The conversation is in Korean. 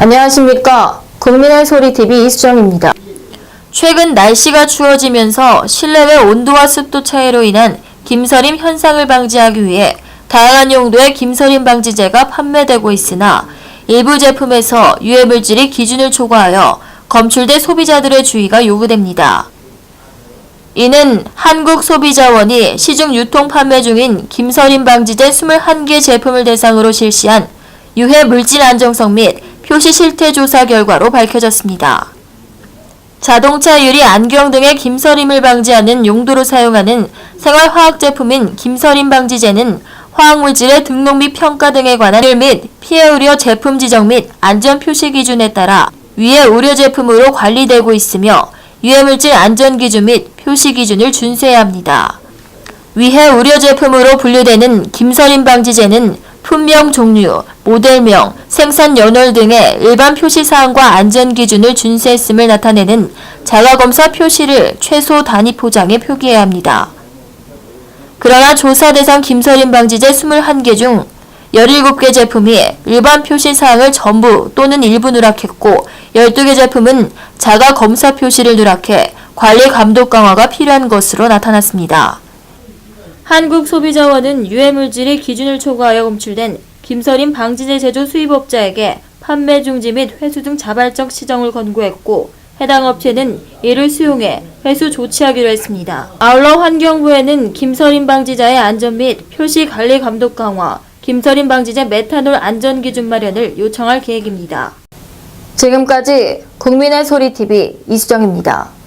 안녕하십니까. 국민의 소리TV 이수정입니다. 최근 날씨가 추워지면서 실내외 온도와 습도 차이로 인한 김서림 현상을 방지하기 위해 다양한 용도의 김서림 방지제가 판매되고 있으나 일부 제품에서 유해물질이 기준을 초과하여 검출돼 소비자들의 주의가 요구됩니다. 이는 한국소비자원이 시중 유통 판매 중인 김서림 방지제 21개 제품을 대상으로 실시한 유해 물질 안정성 및 표시 실태 조사 결과로 밝혀졌습니다. 자동차 유리 안경 등의 김서림을 방지하는 용도로 사용하는 생활화학 제품인 김서림 방지제는 화학 물질의 등록 및 평가 등에 관한 일및 피해 우려 제품 지정 및 안전 표시 기준에 따라 위해 우려 제품으로 관리되고 있으며 유해물질 안전 기준 및 표시 기준을 준수해야 합니다. 위해 우려 제품으로 분류되는 김서림 방지제는 품명 종류, 모델명, 생산 연월 등의 일반 표시 사항과 안전 기준을 준수했음을 나타내는 자가검사 표시를 최소 단위 포장에 표기해야 합니다. 그러나 조사 대상 김서림 방지제 21개 중 17개 제품이 일반 표시 사항을 전부 또는 일부 누락했고 12개 제품은 자가 검사 표시를 누락해 관리 감독 강화가 필요한 것으로 나타났습니다. 한국소비자원은 유해물질이 기준을 초과하여 검출된 김서림 방지제 제조 수입업자에게 판매 중지 및 회수 등 자발적 시정을 권고했고 해당 업체는 이를 수용해 회수 조치하기로 했습니다. 아울러 환경부에는 김서림 방지자의 안전 및 표시 관리 감독 강화, 김서림 방지제 메탄올 안전 기준 마련을 요청할 계획입니다. 지금까지 국민의 소리 TV 이수정입니다.